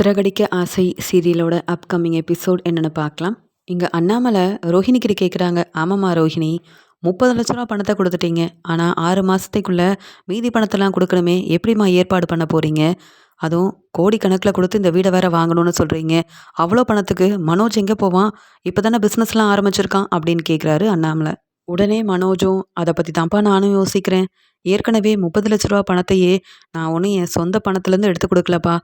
சிறகடிக்க ஆசை சீரியலோட upcoming episode என்னென்னு பார்க்கலாம். இங்கே அண்ணாமலை ரோஹிணிக்கிட்ட கேட்குறாங்க ஆமாம்மா ரோஹிணி முப்பது லட்ச ரூபா பணத்தை கொடுத்துட்டீங்க. ஆனால் ஆறு மாதத்துக்குள்ளே மீதி பணத்தெல்லாம் கொடுக்கணுமே. எப்படிம்மா ஏற்பாடு பண்ண போகிறீங்க அதுவும் கோடிக்கணக்கில் கொடுத்து இந்த வீடை வேற வாங்கணும்னு சொல்கிறீங்க அவ்வளோ பணத்துக்கு மனோஜ் எங்கே போவான்? இப்போ தானே பிஸ்னஸ்லாம் ஆரம்பிச்சிருக்கான் அப்படின்னு கேட்குறாரு அண்ணாமலை. உடனே மனோஜும் அதை பற்றி தான்ப்பா நானும் யோசிக்கிறேன். ஏற்கனவே முப்பது லட்ச ரூபா பணத்தையே நான் ஒன்றும் என் சொந்த பணத்துலேருந்து எடுத்து கொடுக்கலப்பா.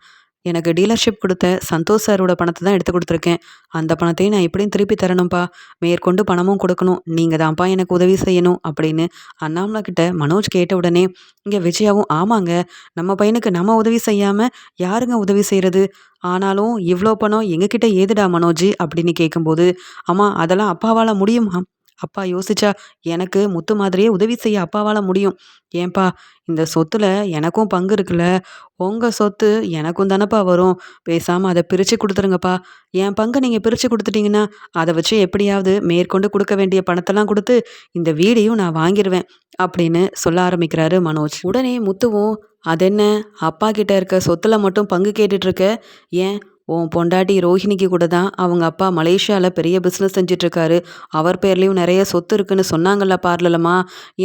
எனக்கு டீலர்ஷிப் கொடுத்த சந்தோஷ் சாரோட பணத்தை தான் எடுத்து கொடுத்துருக்கேன். அந்த பணத்தையும் நான் எப்படியும் திருப்பி தரணும்ப்பா மேற்கொண்டு பணமும் கொடுக்கணும். நீங்கள் தான்ப்பா எனக்கு உதவி செய்யணும் அப்படின்னு அண்ணாமலை கிட்ட மனோஜ் கேட்ட உடனே இங்கே விஜயாவும் ஆமாங்க. நம்ம பையனுக்கு நம்ம உதவி செய்யாமல் யாருங்க உதவி செய்கிறது ஆனாலும் இவ்வளோ பணம் எங்ககிட்ட ஏதுடா மனோஜ்? அப்படின்னு கேட்கும்போது அம்மா அதெல்லாம் அப்பாவால் முடியுமா? அப்பா யோசிச்சா எனக்கு முத்து மாதிரியே உதவி செய்ய அப்பாவால் முடியும். ஏன்பா இந்த சொத்துல எனக்கும் பங்கு இருக்குல்ல? உங்கள் சொத்து எனக்கும் தானப்பா வரும். பேசாமல் அதை பிரித்து கொடுத்துருங்கப்பா. என் பங்கை நீங்கள் பிரித்து கொடுத்துட்டீங்கன்னா அதை வச்சு எப்படியாவது மேற்கொண்டு கொடுக்க வேண்டிய பணத்தெல்லாம் கொடுத்து இந்த வீடையும் நான் வாங்கிடுவேன் அப்படின்னு சொல்ல ஆரம்பிக்கிறாரு மனோஜ். உடனே முத்துவும் அதென்ன? அப்பா கிட்ட இருக்க சொத்துல மட்டும் பங்கு கேட்டுட்ருக்க ஏன்? உன் பொண்டாட்டி ரோஹிணிக்கு கூட தான் அவங்க அப்பா மலேசியாவில் பெரிய பிஸ்னஸ் செஞ்சிட்ருக்காரு. அவர் பேர்லேயும் நிறைய சொத்து இருக்குன்னு சொன்னாங்கல்ல பார்லலம்மா.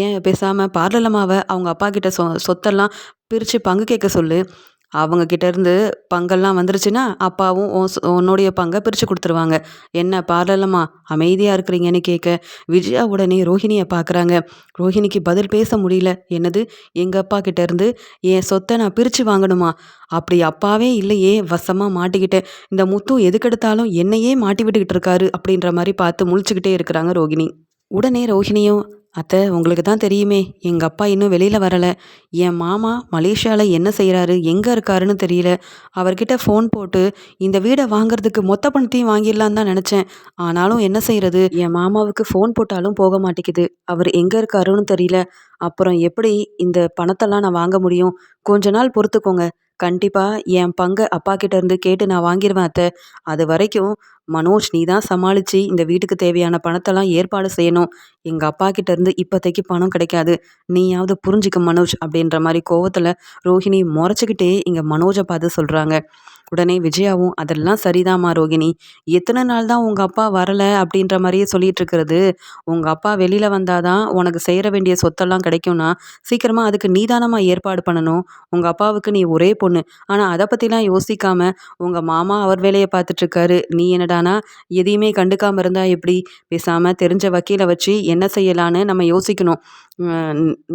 ஏன் பேசாமல் பார்லலம்மாவை அவங்க அப்பா கிட்ட சொ சொத்தெல்லாம் பிரித்து பங்கு கேட்க சொல்லு. அவங்க கிட்டேருந்து பங்கெல்லாம் வந்துருச்சுன்னா அப்பாவும் உன்னுடைய பங்கை பிரித்து கொடுத்துருவாங்க. என்ன பாரலமா அமைதியாக இருக்கிறீங்கன்னு கேட்க விஜயா உடனே ரோஹிணியை பார்க்குறாங்க. ரோஹிணிக்கு பதில் பேச முடியல. என்னது? எங்கள் அப்பா கிட்டேருந்து என் சொத்தை நான் பிரித்து வாங்கணுமா? அப்படி அப்பாவே இல்லையே வசமாக மாட்டிக்கிட்டேன் இந்த முத்து எதுக்கெடுத்தாலும் என்னையே மாட்டி விட்டுக்கிட்டு இருக்காரு அப்படின்ற மாதிரி பார்த்து முழிச்சுக்கிட்டே இருக்கிறாங்க ரோஹிணி. உடனே ரோஹிணியும் அத்தை உங்களுக்கு தான் தெரியுமே எங்கள் அப்பா இன்னும் வெளியில் வரலை. என் மாமா மலேசியாவில் என்ன செய்கிறாரு எங்கே இருக்காருன்னு தெரியல. அவர்கிட்ட ஃபோன் போட்டு இந்த வீடை வாங்குறதுக்கு மொத்த பணத்தையும் வாங்கிடலான்னு தான் நினச்சேன். ஆனாலும் என்ன செய்கிறது என் மாமாவுக்கு ஃபோன் போட்டாலும் போக மாட்டேங்குது. அவர் எங்கே இருக்காருன்னு தெரியல. அப்புறம் எப்படி இந்த பணத்தெல்லாம் நான் வாங்க முடியும்? கொஞ்ச நாள் பொறுத்துக்கோங்க. கண்டிப்பாக என் பங்கை அப்பா இருந்து கேட்டு நான் வாங்கிடுவேன் அத்தை. அது வரைக்கும் மனோஜ் நீ தான் சமாளித்து இந்த வீட்டுக்கு தேவையான பணத்தெல்லாம் ஏற்பாடு செய்யணும். எங்கள் அப்பா இருந்து இப்போதைக்கு பணம் கிடைக்காது. நீயாவது புரிஞ்சுக்க மனோஜ் அப்படின்ற மாதிரி கோவத்தில் ரோஹிணி முறைச்சிக்கிட்டே இங்கே மனோஜை பார்த்து சொல்கிறாங்க உடனே விஜயாவும் அதெல்லாம் சரிதாம்மா ரோகிணி. எத்தனை நாள் தான் உங்கள் அப்பா வரலை? அப்படின்ற மாதிரியே சொல்லிட்டு இருக்கிறது. உங்கள் அப்பா வெளியில் வந்தாதான் உனக்கு செய்கிற வேண்டிய சொத்தெல்லாம் கிடைக்கும்னா சீக்கிரமாக அதுக்கு நீதானமாக ஏற்பாடு பண்ணணும். உங்கள் அப்பாவுக்கு நீ ஒரே பொண்ணு. ஆனால் அதை பற்றிலாம் யோசிக்காம உங்கள் மாமா அவர் வேலையை பார்த்துட்ருக்காரு நீ என்னடானா எதையுமே கண்டுக்காமல் இருந்தால் எப்படி? பேசாமல் தெரிஞ்ச வக்கீலை வச்சு என்ன செய்யலான்னு நம்ம யோசிக்கணும்.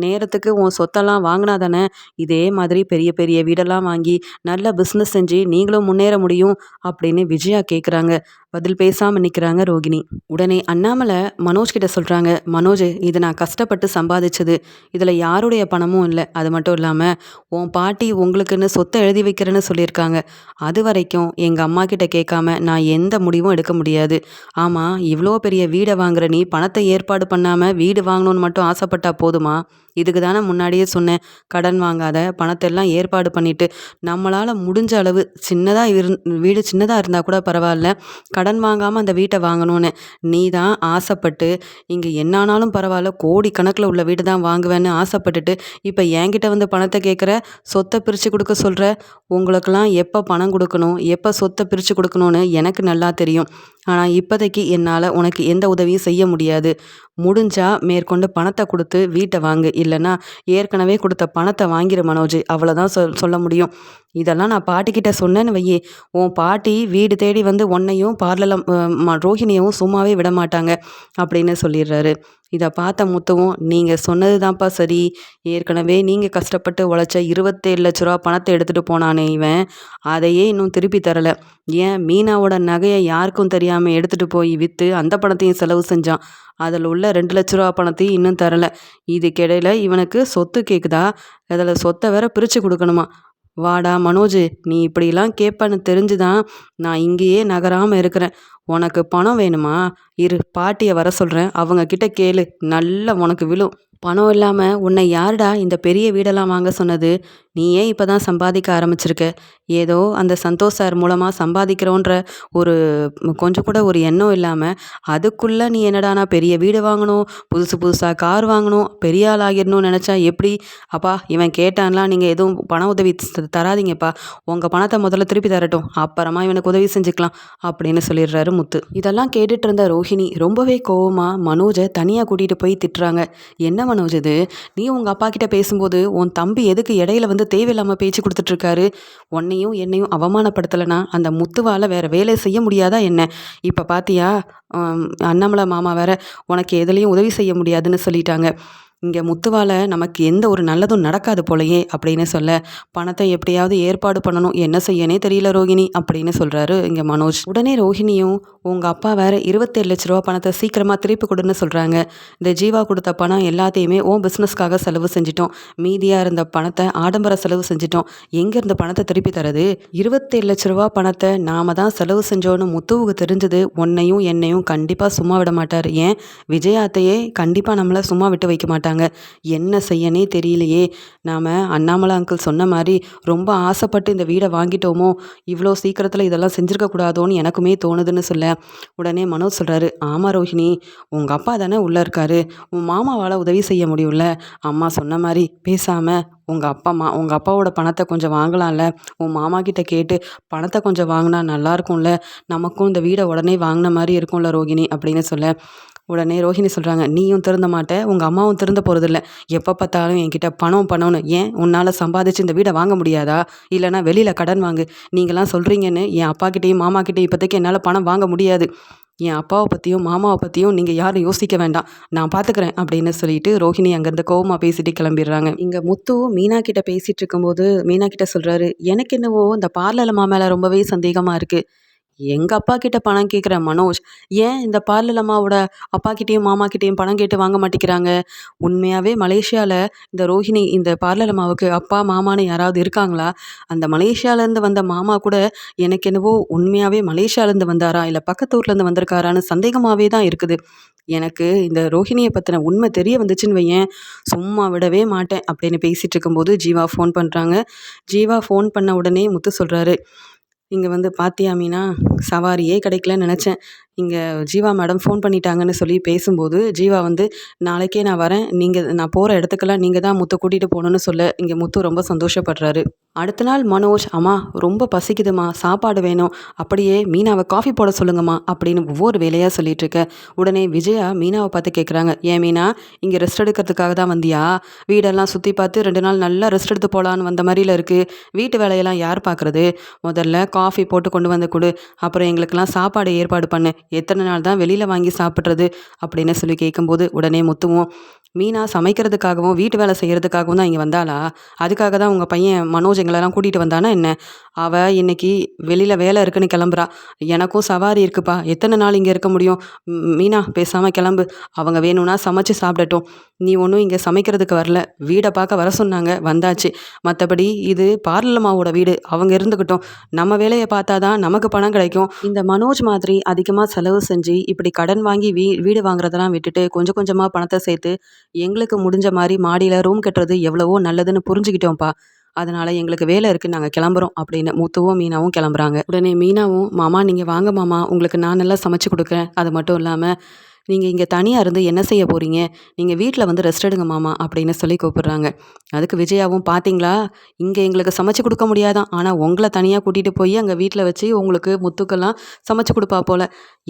நேரத்துக்கு உன் சொத்தெல்லாம் வாங்கினா தானே இதே மாதிரி பெரிய பெரிய வீடெல்லாம் வாங்கி நல்ல பிஸ்னஸ் செஞ்சு நீ நீங்களும் முன்னேற முடியும் அப்படின்னு விஜயா கேட்குறாங்க பதில் பேசாமல் நிற்கிறாங்க ரோகிணி. உடனே அண்ணாமலை மனோஜ் கிட்ட சொல்கிறாங்க மனோஜ் இது நான் கஷ்டப்பட்டு சம்பாதிச்சது. இதில் யாருடைய பணமும் இல்லை. அது மட்டும் இல்லாமல் உன் பாட்டி உங்களுக்குன்னு சொத்தை எழுதி வைக்கிறேன்னு சொல்லியிருக்காங்க. அது வரைக்கும் எங்கள் அம்மா கிட்ட கேட்காம நான் எந்த முடிவும் எடுக்க முடியாது. ஆமாம் இவ்வளோ பெரிய வீடை வாங்குற நீ பணத்தை ஏற்பாடு பண்ணாமல் வீடு வாங்கணும்னு மட்டும் ஆசைப்பட்டா போதுமா? இதுக்கு தானே முன்னாடியே சொன்னேன். கடன் வாங்காத பணத்தெல்லாம் ஏற்பாடு பண்ணிவிட்டு நம்மளால் முடிஞ்ச அளவு சின்னதாக இரு வீடு சின்னதாக இருந்தால் கூட பரவாயில்ல. கடன் கடன் வாங்காமல் அந்த வீட்டை வாங்கணும்னு. நீ தான் ஆசைப்பட்டு இங்கே என்னானாலும் பரவாயில்ல கோடி கணக்கில் உள்ள வீடு தான் வாங்குவேன்னு ஆசைப்பட்டுட்டு இப்போ என்கிட்ட வந்து பணத்தை கேட்குற சொத்தை பிரித்து கொடுக்க சொல்கிற உங்களுக்கெல்லாம் எப்போ பணம் கொடுக்கணும் எப்போ சொத்தை பிரித்து கொடுக்கணும்னு எனக்கு நல்லா தெரியும். ஆனால் இப்போதைக்கு என்னால் உனக்கு எந்த உதவியும் செய்ய முடியாது. முடிஞ்சால் மேற்கொண்டு பணத்தை கொடுத்து வீட்டை வாங்கு. இல்லைன்னா ஏற்கனவே கொடுத்த பணத்தை வாங்கிடு மனோஜ். அவ்வளோதான் சொல் சொல்ல முடியும். இதெல்லாம் நான் பாட்டிக்கிட்ட சொன்னேன்னு வையே. உன் பாட்டி வீடு தேடி வந்து உன்னையும் பார்லலம் ரோஹிணியவும் சும்மாவே விட மாட்டாங்க அப்படின்னு சொல்லிடுறாரு. இதை பார்த்த முத்துவும் நீங்கள் சொன்னது தான்ப்பா சரி. ஏற்கனவே நீங்கள் கஷ்டப்பட்டு உழைச்ச இருபத்தேழு லட்ச ரூபா பணத்தை எடுத்துகிட்டு போனானே இவன். அதையே இன்னும் திருப்பி தரலை. ஏன் மீனாவோட நகையை யாருக்கும் தெரியாமல் எடுத்துகிட்டு போய் விற்று அந்த பணத்தையும் செலவு செஞ்சான். அதில் உள்ள ரெண்டு லட்ச ரூபா பணத்தையும் இன்னும் தரலை. இதுக்கிடையில் இவனுக்கு சொத்து கேட்குதா அதில் சொத்தை வேற பிரித்து கொடுக்கணுமா? வாடா மனோஜ் நீ இப்படிலாம் கேட்பேன்னு தெரிஞ்சு தான் நான் இங்கேயே நகராமல் இருக்கிறேன். உனக்கு பணம் வேணுமா? இரு பாட்டியை வர சொல்கிறேன் அவங்க கிட்ட கேளு. நல்லா உனக்கு விழும். பணம் இல்லாமல் உன்னை யாருடா இந்த பெரிய வீடெல்லாம் வாங்க சொன்னது? நீ ஏன் இப்போ தான் சம்பாதிக்க ஆரம்பிச்சிருக்க. ஏதோ அந்த சந்தோஷ் சார் மூலமாக சம்பாதிக்கிறோன்ற ஒரு கொஞ்சம் கூட ஒரு எண்ணம் இல்லாமல் அதுக்குள்ளே நீ என்னடானா பெரிய வீடு வாங்கணும் புதுசு புதுசாக கார் வாங்கணும் பெரிய ஆள் ஆகிடணும்னு நினச்சா எப்படி? அப்பா இவன் கேட்டான்லாம் நீங்கள் எதுவும் பண உதவி தராதிங்கப்பா தராதீங்கப்பா. உங்கள் பணத்தை முதல்ல திருப்பி தரட்டும். அப்புறமா இவனுக்கு உதவி செஞ்சுக்கலாம். அப்படின்னு சொல்லிடுறாரு முத்து. இதெல்லாம் கேட்டுட்டு இருந்த ரோஹிணி ரொம்பவே கோவமாக மனோஜை தனியாக கூட்டிகிட்டு போய் திட்டுறாங்க. என்ன மனோஜ் இது. நீ உங்கள் அப்பா கிட்ட பேசும்போது உன் தம்பி எதுக்கு இடையில வந்து தேவையில்லாமல் பேச்சு கொடுத்துட்ருக்காரு உன்னையும் என்னையும் அவமானப்படுத்தலைனா அந்த முத்துவால் வேறு வேலை செய்ய முடியாதா என்ன? இப்போ பார்த்தியா அண்ணாமலை மாமா வேற உனக்கு எதுலேயும் உதவி செய்ய முடியாதுன்னு சொல்லிட்டாங்க. இங்கே முத்துவால் நமக்கு எந்த ஒரு நல்லதும் நடக்காது போலயே அப்படின்னு சொல்ல பணத்தை எப்படியாவது ஏற்பாடு பண்ணணும் என்ன செய்யனே தெரியல ரோகிணி அப்படின்னு சொல்கிறாரு இங்கே மனோஜ். உடனே ரோஹிணியும் உங்கள் அப்பா வேறு இருபத்தேழு லட்ச ரூபா பணத்தை சீக்கிரமாக திருப்பி கொடுன்னு சொல்கிறாங்க இந்த ஜீவா கொடுத்த பணம் எல்லாத்தையுமே ஓ பிஸ்னஸ்க்காக செலவு செஞ்சிட்டோம். மீதியாக இருந்த பணத்தை ஆடம்பர செலவு செஞ்சிட்டோம். எங்கே இருந்த பணத்தை திருப்பி தரது? இருபத்தேழு லட்ச ரூபா பணத்தை நாம தான் செலவு செஞ்சோன்னு முத்துவுக்கு தெரிஞ்சது உன்னையும் என்னையும் கண்டிப்பாக சும்மா விட மாட்டார். ஏன்? விஜயாத்தையே கண்டிப்பாக நம்மளை சும்மா விட்டு வைக்க மாட்டாங்க. என்ன செய்யனே தெரியலையே. நாம் அண்ணாமலை அங்கிள் சொன்ன மாதிரி ரொம்ப ஆசைப்பட்டு இந்த வீடை வாங்கிட்டோமோ? இவ்வளோ சீக்கிரத்தில் இதெல்லாம் செஞ்சுருக்க கூடாதோன்னு எனக்குமே தோணுதுன்னு சொல்ல. உடனே மனோஜ் சொல்கிறாரு ஆமாம் ரோஹிணி உங்கள் அப்பா தானே உள்ளே இருக்காரு. உன் மாமாவால் உதவி செய்ய முடியும்ல. அம்மா சொன்ன மாதிரி பேசாமல் உங்கள் அப்பா மா உங்கள் அப்பாவோட பணத்தை கொஞ்சம் வாங்கலாம்ல. உன் மாமா கிட்ட கேட்டு பணத்தை கொஞ்சம் வாங்கினா நல்லா இருக்கும்ல. நமக்கும் இந்த வீடை உடனே வாங்கின மாதிரி இருக்கும்ல ரோகிணி அப்படின்னு சொல்ல. உடனே ரோஹிணி சொல்கிறாங்க நீயும் திருந்த மாட்ட உங்கள் அம்மாவும் திருந்த போகிறதில்ல எப்போ பார்த்தாலும் என்கிட்ட பணம் பணம்னு ஏன் உன்னால் சம்பாதிச்சு இந்த வீடை வாங்க முடியாதா? இல்லைனா வெளியில் கடன் வாங்கு. நீங்களாம் சொல்கிறீங்கன்னு என் அப்பா கிட்டேயும் மாமா கிட்டேயும் இப்போதைக்கு என்னால் பணம் வாங்க முடியாது. என் அப்பாவை பற்றியும் மாமாவை பற்றியும் நீங்கள் யாரும் யோசிக்க வேண்டாம். நான் பார்த்துக்கிறேன் அப்படின்னு சொல்லிட்டு ரோஹிணி அங்கேருந்து கோவமாக பேசிட்டு கிளம்பிடுறாங்க. இங்கே முத்துவும் மீனா கிட்ட பேசிகிட்டு இருக்கும்போது மீனா கிட்ட சொல்கிறாரு எனக்கு என்னவோ இந்த பார்லர் மாமேல மேலே ரொம்பவே சந்தேகமாக இருக்குது எங்கள் அப்பா கிட்ட பணம் கேட்குற மனோஜ் ஏன் இந்த பார்லர் அம்மாவோட அப்பா கிட்டேயும் மாமா கிட்டேயும் பணம் கேட்டு வாங்க மாட்டேங்கிறாங்க? உண்மையாகவே மலேசியாவில் இந்த ரோஹிணி இந்த பார்லலம்மாவுக்கு அப்பா மாமான்னு யாராவது இருக்காங்களா? அந்த மலேசியாவிலேருந்து வந்த மாமா கூட எனக்கு என்னவோ உண்மையாகவே மலேசியாவிலேருந்து வந்தாரா? இல்லை பக்கத்து ஊர்லேருந்து வந்திருக்காரான்னு சந்தேகமாகவே தான் இருக்குது. எனக்கு இந்த ரோஹிணியை பற்றின உண்மை தெரிய வந்துச்சுன்னு வையேன். சும்மா விடவே மாட்டேன் அப்படின்னு பேசிகிட்டு இருக்கும்போது ஜீவா ஃபோன் பண்ணுறாங்க ஜீவா ஃபோன் பண்ண உடனே முத்து சொல்கிறாரு இங்கே வந்து பாத்தியா மீனா? சவாரியே கிடைக்கலன்னு நினச்சேன். இங்கே ஜீவா மேடம் ஃபோன் பண்ணிட்டாங்கன்னு சொல்லி பேசும்போது ஜீவா வந்து நாளைக்கே நான் வரேன். நீங்கள் நான் போகிற இடத்துக்கெல்லாம் நீங்கள் தான் முத்து கூட்டிகிட்டு போகணுன்னு சொல்ல. இங்கே முத்து ரொம்ப சந்தோஷப்படுறாரு. அடுத்த நாள் மனோஜ் அம்மா ரொம்ப பசிக்குதுமா சாப்பாடு வேணும். அப்படியே மீனாவை காஃபி போட சொல்லுங்கம்மா. அப்படின்னு ஒவ்வொரு வேலையாக சொல்லிட்டு இருக்க. உடனே விஜயா மீனாவை பார்த்து கேட்குறாங்க ஏன் மீனா இங்கே ரெஸ்ட் எடுக்கிறதுக்காக தான் வந்தியா? வீடெல்லாம் சுற்றி பார்த்து ரெண்டு நாள் நல்லா ரெஸ்ட் எடுத்து போகலான்னு வந்த மாதிரியில் இருக்குது வீட்டு வேலையெல்லாம் யார் பார்க்குறது முதல்ல காஃபி போட்டு கொண்டு வந்து கொடு. அப்புறம் எங்களுக்கெல்லாம் சாப்பாடு ஏற்பாடு பண்ணு. எத்தனை நாள் தான் வெளியில் வாங்கி சாப்பிட்றது? அப்படின்னு சொல்லி கேட்கும்போது உடனே முத்துவோம் மீனா சமைக்கிறதுக்காகவும் வீட்டு வேலை செய்கிறதுக்காகவும் தான் இங்கே வந்தாளா? அதுக்காக தான் உங்கள் பையன் மனோஜ் எங்களெல்லாம் கூட்டிகிட்டு வந்தானா என்ன? அவள் இன்னைக்கு வெளியில் வேலை இருக்குன்னு கிளம்புறா. எனக்கும் சவாரி இருக்குப்பா. எத்தனை நாள் இங்கே இருக்க முடியும்? மீனா பேசாமல் கிளம்பு. அவங்க வேணும்னா சமைச்சு சாப்பிடட்டும். நீ ஒன்றும் இங்கே சமைக்கிறதுக்கு வரல. வீடை பார்க்க வர சொன்னாங்க. வந்தாச்சு. மற்றபடி இது பார்லமாவோட வீடு. அவங்க இருந்துக்கிட்டோம் நம்ம வேலையை பார்த்தா தான் நமக்கு பணம் கிடைக்கும். இந்த மனோஜ் மாதிரி அதிகமாக செலவு செஞ்சு இப்படி கடன் வாங்கி வீ வீடு வாங்குறதெல்லாம் விட்டுட்டு கொஞ்சம் கொஞ்சமாக பணத்தை சேர்த்து எங்களுக்கு முடிஞ்ச மாதிரி மாடியில் ரூம் கட்டுறது எவ்வளவோ நல்லதுன்னு புரிஞ்சுக்கிட்டோம்ப்பா. அதனால் எங்களுக்கு வேலை இருக்குது நாங்கள் கிளம்புறோம் அப்படின்னு முத்துவும் மீனாவும் கிளம்புறாங்க. உடனே மீனாவும் மாமா நீங்கள் வாங்க மாமா. உங்களுக்கு நான் நல்லா சமைச்சு கொடுக்குறேன். அது மட்டும் இல்லாமல் நீங்கள் இங்கே தனியாக இருந்து என்ன செய்ய போகிறீங்க நீங்கள் வீட்டில் வந்து ரெஸ்ட் எடுங்க மாமா அப்படின்னு சொல்லி கூப்பிடுறாங்க. அதுக்கு விஜயாவும் பார்த்தீங்களா இங்கே எங்களுக்கு சமைச்சு கொடுக்க முடியாதான் ஆனால் உங்களை தனியாக கூட்டிகிட்டு போய் அங்கே வீட்டில் வச்சு உங்களுக்கு முத்துக்கெல்லாம் சமைச்சு கொடுப்பா போல்.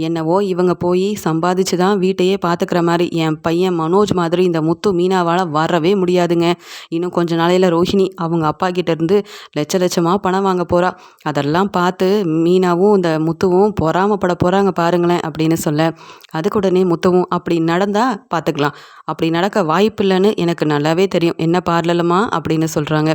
என்னவோ இவங்க போய் சம்பாதிச்சு தான் வீட்டையே பார்த்துக்கிற மாதிரி என் பையன் மனோஜ் மாதிரி இந்த முத்து மீனாவால் வரவே முடியாதுங்க. இன்னும் கொஞ்ச நாளையில் ரோஹிணி அவங்க அப்பா கிட்டேருந்து லட்ச லட்சமாக பணம் வாங்க போகிறா அதெல்லாம் பார்த்து மீனாவும் இந்த முத்துவும் பொறாமப்பட போகிறாங்க பாருங்களேன் அப்படின்னு சொல்ல. அதுக்கு உடனே முத்தவும் அப்படி நடந்தால் பார்த்துக்கலாம் அப்படி நடக்க வாய்ப்பில்லைன்னு எனக்கு நல்லாவே தெரியும். என்ன பார்லலமா அப்படின்னு சொல்கிறாங்க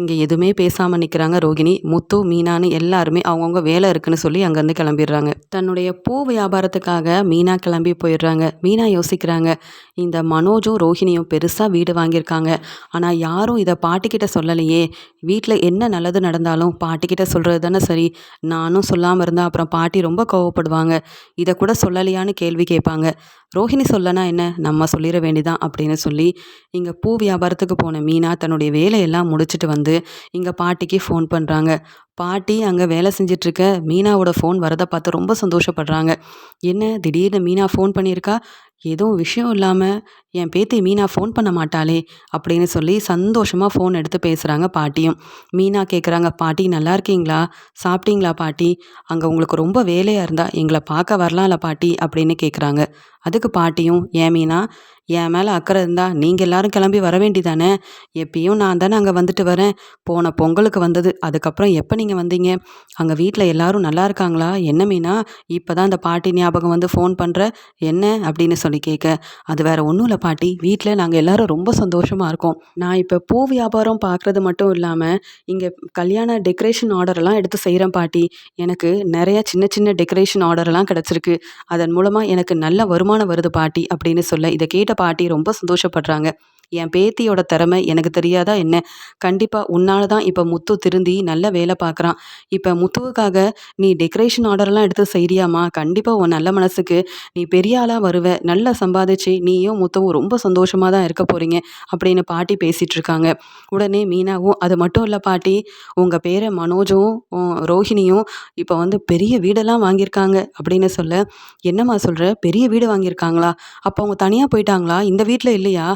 இங்கே எதுவுமே பேசாமல் நிற்கிறாங்க ரோகிணி. முத்து மீனான்னு எல்லாருமே அவங்கவுங்க வேலை இருக்குன்னு சொல்லி அங்கேருந்து கிளம்பிடுறாங்க. தன்னுடைய பூ வியாபாரத்துக்காக மீனா கிளம்பி போயிடுறாங்க. மீனா யோசிக்கிறாங்க இந்த மனோஜும் ரோஹிணியும் பெருசாக வீடு வாங்கியிருக்காங்க. ஆனால் யாரும் இதை பாட்டிக்கிட்ட சொல்லலையே. வீட்டில் என்ன நல்லது நடந்தாலும் பாட்டிக்கிட்ட சொல்கிறது தானே சரி. நானும் சொல்லாமல் இருந்தால் அப்புறம் பாட்டி ரொம்ப கோவப்படுவாங்க. இதை கூட சொல்லலையான்னு கேள்வி கேட்பாங்க. ரோஹிணி சொல்லனா என்ன? நம்ம சொல்லிட வேண்டிதான் அப்படின்னு சொல்லி இங்கே பூ வியாபாரத்துக்கு போன மீனா தன்னுடைய வேலையெல்லாம் முடிச்சுட்டு வந்து இங்கே பாட்டிக்கு ஃபோன் பண்ணுறாங்க பாட்டி அங்கே வேலை செஞ்சிட்ருக்க மீனாவோட ஃபோன் வரதை பார்த்து ரொம்ப சந்தோஷப்படுறாங்க. என்ன? திடீர்னு மீனா ஃபோன் பண்ணியிருக்கா? எதுவும் விஷயம் இல்லாமல் என் பேத்தி மீனா ஃபோன் பண்ண மாட்டாளே அப்படின்னு சொல்லி சந்தோஷமாக ஃபோன் எடுத்து பேசுகிறாங்க பாட்டியும். மீனா கேட்குறாங்க பாட்டி நல்லா இருக்கீங்களா? சாப்பிட்டீங்களா பாட்டி? அங்கே உங்களுக்கு ரொம்ப வேலையாக இருந்தால் எங்களை பார்க்க வரலாம்ல பாட்டி அப்படின்னு கேட்குறாங்க அதுக்கு பாட்டியும் ஏன் மீனா என் மேலே அக்கறை இருந்தால் நீங்கள் எல்லாரும் கிளம்பி வர வேண்டிதானே எப்பயும் நான் தானே அங்கே வந்துட்டு வரேன். போன பொங்கலுக்கு வந்தது அதுக்கப்புறம் எப்போ நீங்கள் வந்தீங்க? அங்கே வீட்டில் எல்லாரும் நல்லா இருக்காங்களா? என்ன மீனா இப்போ தான் அந்த பாட்டி ஞாபகம் வந்து ஃபோன் பண்ணுற என்ன? அப்படின்னு சொல்லி கேட்க அது வேற ஒன்றும் இல்லை பாட்டி வீட்டில் நாங்கள் எல்லாரும் ரொம்ப சந்தோஷமாக இருக்கோம். நான் இப்போ பூ வியாபாரம் பார்க்குறது மட்டும் இல்லாமல் இங்கே கல்யாண டெக்கரேஷன் ஆர்டரெல்லாம் எடுத்து செய்கிறேன் பாட்டி. எனக்கு நிறையா சின்ன சின்ன டெக்கரேஷன் ஆர்டரெல்லாம் கிடச்சிருக்கு. அதன் மூலமாக எனக்கு நல்ல வருமானம் வருது பாட்டி அப்படின்னு சொல்ல இதை கேட்ட பாட்டி ரொம்ப சந்தோஷப்படுறாங்க. என் பேத்தியோட திறமை எனக்கு தெரியாதா என்ன? கண்டிப்பாக உன்னால தான் இப்போ முத்து திருந்தி நல்ல வேலை பார்க்குறான் இப்போ முத்துவுக்காக நீ டெக்கரேஷன் ஆர்டர்லாம் எடுத்து செய்கிறியாம்மா கண்டிப்பாக உன் நல்ல மனசுக்கு நீ பெரிய ஆளாக வருவ. நல்லா சம்பாதிச்சு நீயும் முத்துவும் ரொம்ப சந்தோஷமாக தான் இருக்க போகிறீங்க அப்படின்னு பாட்டி பேசிகிட்டு இருக்காங்க உடனே மீனாவும் அது மட்டும் இல்லை பாட்டி உங்கள் பேரை மனோஜும் ரோஹிணியும் இப்போ வந்து பெரிய வீடெல்லாம் வாங்கியிருக்காங்க அப்படின்னு சொல்ல என்னம்மா சொல்கிற பெரிய வீடு வாங்கியிருக்காங்களா? அப்போ அவங்க தனியாக போயிட்டாங்களா? இந்த வீட்டில் இல்லையா?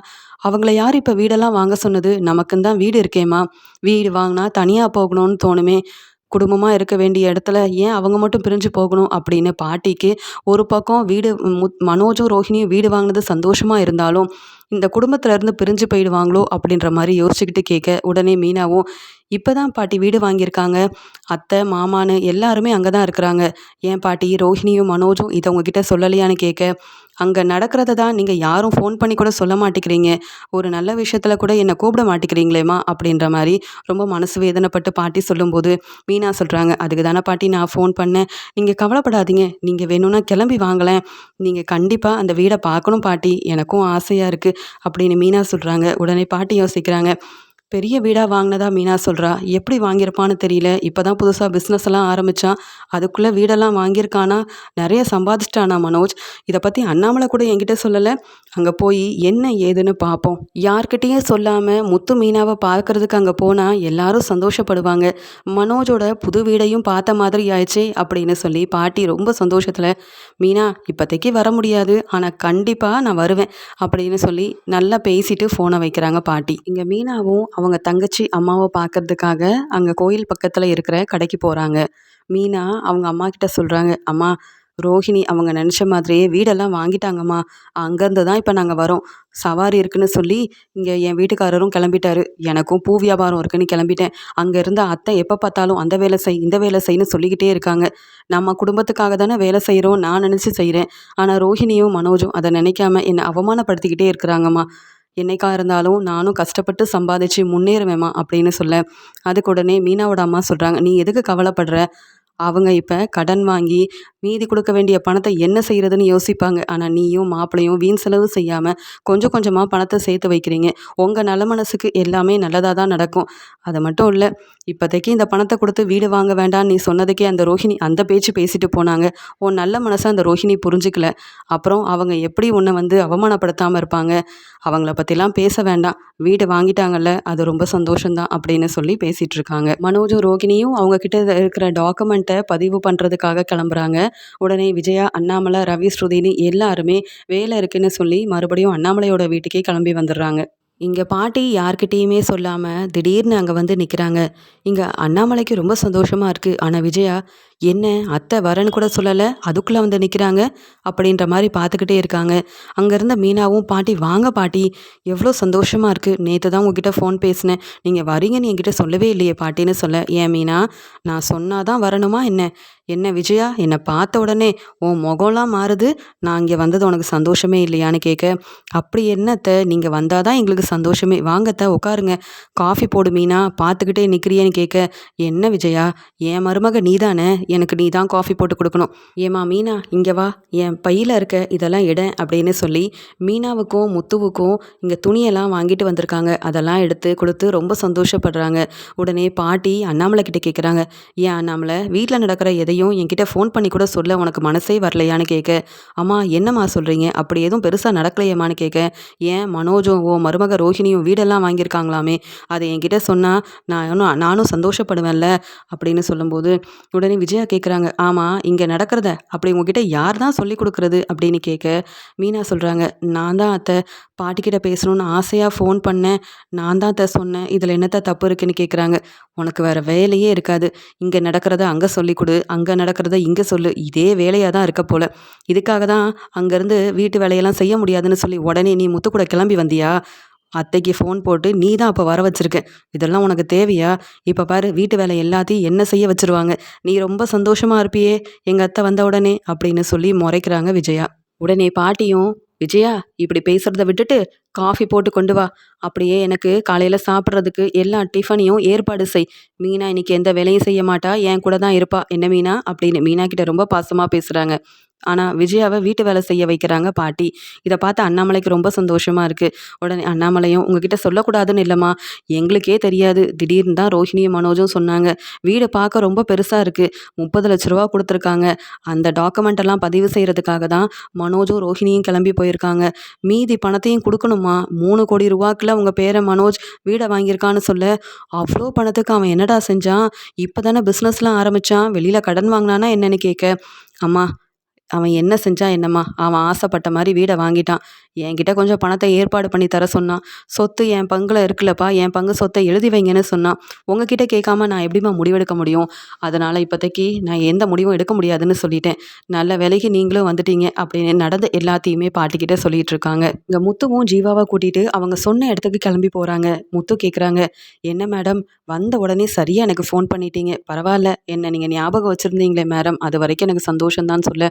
அவங்கள யார் இப்போ வீடெல்லாம் வாங்க சொன்னது? நமக்குன்னு தான் வீடு இருக்கேம்மா. வீடு வாங்கினா தனியாக போகணும்னு தோணுமே. குடும்பமாக இருக்க வேண்டிய இடத்துல ஏன் அவங்க மட்டும் பிரிஞ்சு போகணும் அப்படின்னு பாட்டிக்கு ஒரு பக்கம் வீடு முத் மனோஜும் ரோஹிணியும் வீடு வாங்கினது சந்தோஷமாக இருந்தாலும் இந்த குடும்பத்துல இருந்து பிரிஞ்சு போயிடுவாங்களோ அப்படின்ற மாதிரி யோசிச்சுக்கிட்டு கேட்க உடனே மீனாவும் இப்போ தான் பாட்டி வீடு வாங்கியிருக்காங்க. அத்தை மாமான்னு எல்லாருமே அங்கே தான் இருக்கிறாங்க. ஏன் பாட்டி ரோஹிணியும் மனோஜும் இதை உங்ககிட்ட சொல்லலையான்னு கேட்க அங்கே நடக்கிறத தான் நீங்கள் யாரும் ஃபோன் பண்ணி கூட சொல்ல மாட்டேங்கிறீங்க. ஒரு நல்ல விஷயத்தில் கூட என்னை கூப்பிட மாட்டேங்கிறீங்களேம்மா அப்படின்ற மாதிரி ரொம்ப மனசு வேதனைப்பட்டு பாட்டி சொல்லும்போது மீனா சொல்கிறாங்க அதுக்கு தானே பாட்டி நான் ஃபோன் பண்ணேன். நீங்கள் கவலைப்படாதீங்க. நீங்கள் வேணும்னா கிளம்பி வாங்கலேன் நீங்கள் கண்டிப்பாக அந்த வீடை பார்க்கணும் பாட்டி. எனக்கும் ஆசையாக இருக்குது அப்படின்னு மீனா சொல்கிறாங்க உடனே பாட்டி யோசிக்கிறாங்க பெரிய வீடாக வாங்கினதா மீனா சொல்கிறா எப்படி வாங்கியிருப்பான்னு தெரியல. இப்போ தான் புதுசாக பிஸ்னஸ் எல்லாம் ஆரம்பித்தான் அதுக்குள்ளே வீடெல்லாம் வாங்கியிருக்கானா? நிறைய சம்பாதிச்சிட்டானா மனோஜ். இதை பற்றி அண்ணாமலை கூட என்கிட்ட சொல்லலை. அங்கே போய் என்ன ஏதுன்னு பார்ப்போம் யார்கிட்டேயும் சொல்லாமல் முத்து மீனாவை பார்க்கறதுக்கு அங்கே போனால் எல்லாரும் சந்தோஷப்படுவாங்க. மனோஜோட புது வீடையும் பார்த்த மாதிரி ஆயிடுச்சே அப்படின்னு சொல்லி பாட்டி ரொம்ப சந்தோஷத்தில் மீனா இப்போதைக்கு வர முடியாது. ஆனால் கண்டிப்பாக நான் வருவேன். அப்படின்னு சொல்லி நல்லா பேசிட்டு ஃபோனை வைக்கிறாங்க பாட்டி. இங்கே மீனாவும் அவங்க தங்கச்சி அம்மாவை பார்க்கறதுக்காக அங்கே கோயில் பக்கத்தில் இருக்கிற கடைக்கு போகிறாங்க மீனா அவங்க அம்மா கிட்ட சொல்கிறாங்க அம்மா ரோஹிணி அவங்க நினச்ச மாதிரியே வீடெல்லாம் வாங்கிட்டாங்கம்மா. அங்கேருந்து தான் இப்போ நாங்கள் வரோம். சவாரி இருக்குன்னு சொல்லி இங்கே என் வீட்டுக்காரரும் கிளம்பிட்டாரு. எனக்கும் பூ வியாபாரம் இருக்குன்னு கிளம்பிட்டேன். அங்கே இருந்த அத்தை எப்போ பார்த்தாலும் அந்த வேலை செய் இந்த வேலை செய்யன்னு சொல்லிக்கிட்டே இருக்காங்க. நம்ம குடும்பத்துக்காக தானே வேலை செய்கிறோம் நான் நினச்சி செய்கிறேன் ஆனால் ரோஹிணியும் மனோஜும் அதை நினைக்காம என்னை அவமானப்படுத்திக்கிட்டே இருக்கிறாங்கம்மா. என்னைக்கா இருந்தாலும் நானும் கஷ்டப்பட்டு சம்பாதிச்சு முன்னேறுவேம்மா அப்படின்னு சொல்ல அதுக்கு உடனே மீனாவோட அம்மா சொல்கிறாங்க நீ எதுக்கு கவலைப்படுற? அவங்க இப்போ கடன் வாங்கி மீதி கொடுக்க வேண்டிய பணத்தை என்ன செய்கிறதுன்னு யோசிப்பாங்க. ஆனால் நீயும் மாப்பிள்ளையும் வீண் செலவு செய்யாமல் கொஞ்சம் கொஞ்சமாக பணத்தை சேர்த்து வைக்கிறீங்க. உங்கள் நல்ல மனசுக்கு எல்லாமே நல்லதாக தான் நடக்கும். அது மட்டும் இல்லை இப்போதைக்கு இந்த பணத்தை கொடுத்து வீடு வாங்க வேண்டாம் நீ சொன்னதுக்கே அந்த ரோஹிணி அந்த பேச்சு பேசிட்டு போனாங்க. உன் நல்ல மனசை அந்த ரோஹிணி புரிஞ்சுக்கல. அப்புறம் அவங்க எப்படி உன்னை வந்து அவமானப்படுத்தாமல் இருப்பாங்க? அவங்கள பற்றிலாம் பேச வேண்டாம். வீடு வாங்கிட்டாங்கல்ல அது ரொம்ப சந்தோஷம்தான் அப்படின்னு சொல்லி பேசிகிட்டு இருக்காங்க. மனோஜும் ரோகிணியும் அவங்க கிட்ட இருக்கிற டாக்குமெண்ட்டை பதிவு பண்ணுறதுக்காக கிளம்புறாங்க. உடனே விஜயா அண்ணாமலை ரவி ஸ்ருதினு எல்லாருமே வேலை இருக்குன்னு சொல்லி மறுபடியும் அண்ணாமலையோட வீட்டுக்கே கிளம்பி வந்துடுறாங்க. இங்கே பாட்டி யார்கிட்டேயுமே சொல்லாமல் திடீர்னு அங்கே வந்து நிற்கிறாங்க இங்கே அண்ணாமலைக்கு ரொம்ப சந்தோஷமாக இருக்குது ஆனால் விஜயா என்ன அத்தை வரேன்னு கூட சொல்லலை? அதுக்குள்ளே வந்து நிற்கிறாங்க அப்படின்ற மாதிரி பார்த்துக்கிட்டே இருக்காங்க. அங்கே இருந்த மீனாவும் பாட்டி வாங்க பாட்டி. எவ்வளோ சந்தோஷமாக இருக்குது நேற்று தான் உங்ககிட்ட ஃபோன் பேசினேன். நீங்கள் வரீங்கன்னு என்கிட்ட சொல்லவே இல்லையே பாட்டின்னு சொல்ல. ஏன் மீனா நான் சொன்னால் தான் வரணுமா என்ன? என்ன விஜயா என்னை பார்த்த உடனே உன் முகம்லாம் மாறுது. நான் இங்கே வந்தது உனக்கு சந்தோஷமே இல்லையான்னு கேட்க அப்படி என்னத்த நீங்கள் வந்தால் தான் எங்களுக்கு சந்தோஷமே. வாங்கத்த உட்காருங்க. காஃபி போடு மீனா பார்த்துக்கிட்டே நிற்கிறியேன்னு கேட்க என்ன விஜயா? என் மருமக நீ தானே எனக்கு நீ தான் காஃபி போட்டு கொடுக்கணும். ஏம்மா மீனா இங்கே வா. என் பையில் இருக்க இதெல்லாம் இட அப்படின்னு சொல்லி மீனாவுக்கும் முத்துவுக்கும் இங்கே துணியெல்லாம் வாங்கிட்டு வந்திருக்காங்க. அதெல்லாம் எடுத்து கொடுத்து ரொம்ப சந்தோஷப்படுறாங்க. உடனே பாட்டி அண்ணாமலை கிட்டே கேட்குறாங்க ஏன் அண்ணாமலை? வீட்டில் நடக்கிற எதையும் என்கிட்ட ஃபோன் பண்ணி கூட சொல்ல உனக்கு மனசே வரலையான்னு கேட்க அம்மா என்னம்மா சொல்கிறீங்க அப்படி எதுவும் பெருசாக நடக்கலையேம்மான்னு கேட்க ஏன் மனோஜும் ஓ மருமக ரோஹிணியும் வீடெல்லாம் வாங்கியிருக்காங்களாமே? அதை என்கிட்ட சொன்னால் நான் இன்னும் நானும் சந்தோஷப்படுவேன்ல? அப்படின்னு சொல்லும்போது உடனே விஜயா கேட்குறாங்க ஆமாம் இங்கே நடக்கிறத அப்படி உங்ககிட்ட யார் தான் சொல்லி கொடுக்குறது? அப்படின்னு கேட்க மீனா சொல்கிறாங்க நான் தான் அத்தை பாட்டிக்கிட்ட பேசணும்னு ஆசையாக ஃபோன் பண்ணேன் நான் தான் அத்தை சொன்னேன் இதில் என்னத்த தப்பு இருக்குன்னு கேட்குறாங்க. உனக்கு வேறு வேலையே இருக்காது இங்கே நடக்கிறத அங்கே சொல்லிக் கொடு அங்கே அங்கே நடக்கிறத இங்கே சொல்லு. இதே வேலையாக தான் இருக்க போல. இதுக்காக தான் அங்கேருந்து வீட்டு வேலையெல்லாம் செய்ய முடியாதுன்னு சொல்லி உடனே நீ முத்து கூட கிளம்பி வந்தியா? அத்தைக்கு ஃபோன் போட்டு நீ தான் அப்போ வர வச்சிருக்க. இதெல்லாம் உனக்கு தேவையா? இப்போ பாரு வீட்டு வேலை எல்லாத்தையும் என்ன செய்ய வச்சுருவாங்க? நீ ரொம்ப சந்தோஷமாக இருப்பியே எங்கள் அத்தை வந்த உடனே அப்படின்னு சொல்லி முறைக்கிறாங்க விஜயா. உடனே பாட்டியும் விஜயா இப்படி பேசுறத விட்டுட்டு காஃபி போட்டு கொண்டு வா. அப்படியே எனக்கு காலையில் சாப்பிட்றதுக்கு எல்லா டிஃபனையும் ஏற்பாடு செய். மீனா இன்னைக்கு எந்த வேலையும் செய்ய மாட்டா. என் கூட தான் இருப்பா. என்ன மீனா? அப்படின்னு மீனா கிட்ட ரொம்ப பாசமாக பேசுகிறாங்க ஆனால் விஜயாவை வீட்டு வேலை செய்ய வைக்கிறாங்க பாட்டி. இதை பார்த்து அண்ணாமலைக்கு ரொம்ப சந்தோஷமாக இருக்குது உடனே அண்ணாமலையும் உங்ககிட்ட சொல்லக்கூடாதுன்னு இல்லைம்மா. எங்களுக்கே தெரியாது. திடீர்னு தான் ரோஹிணியும் மனோஜும் சொன்னாங்க. வீடு பார்க்க ரொம்ப பெருசாக இருக்குது முப்பது லட்ச ரூபா கொடுத்துருக்காங்க. அந்த டாக்குமெண்ட் எல்லாம் பதிவு செய்கிறதுக்காக தான் மனோஜும் ரோஹிணியும் கிளம்பி போயிருக்காங்க. மீதி பணத்தையும் கொடுக்கணுமா மூணு கோடி ரூபாக்குள்ள உங்கள் பேரை மனோஜ் வீடை வாங்கியிருக்கான்னு சொல்ல அவ்வளோ பணத்துக்கு அவன் என்னடா செஞ்சான்? இப்போ தானே பிஸ்னஸ்லாம் ஆரம்பித்தான் வெளியில் கடன் வாங்கினானா என்னன்னு கேட்க அம்மா அவன் என்ன செஞ்சான் என்னம்மா? அவன் ஆசைப்பட்ட மாதிரி வீடை வாங்கிட்டான். என்கிட்ட கொஞ்சம் பணத்தை ஏற்பாடு பண்ணி தர சொன்னான். சொத்து என் பங்கில் இருக்குல்லப்பா என் பங்கு சொத்தை எழுதி வைங்கன்னு சொன்னான். உங்ககிட்ட கேட்காம நான் எப்படிம்மா முடிவெடுக்க முடியும்? அதனால் இப்போதைக்கு நான் எந்த முடிவும் எடுக்க முடியாதுன்னு சொல்லிட்டேன். நல்ல வேலைக்கு நீங்களும் வந்துட்டீங்க அப்படின்னு நடந்த எல்லாத்தையுமே பாட்டிக்கிட்ட சொல்லிட்டு இருக்காங்க இங்கே முத்துவும் ஜீவாவை கூட்டிகிட்டு அவங்க சொன்ன இடத்துக்கு கிளம்பி போகிறாங்க முத்து கேட்குறாங்க என்ன மேடம்? வந்த உடனே சரியாக எனக்கு ஃபோன் பண்ணிட்டீங்க. பரவாயில்ல. என்ன நீங்கள் ஞாபகம் வச்சுருந்தீங்களே மேடம். அது வரைக்கும் எனக்கு சந்தோஷம்தான் சொல்ல.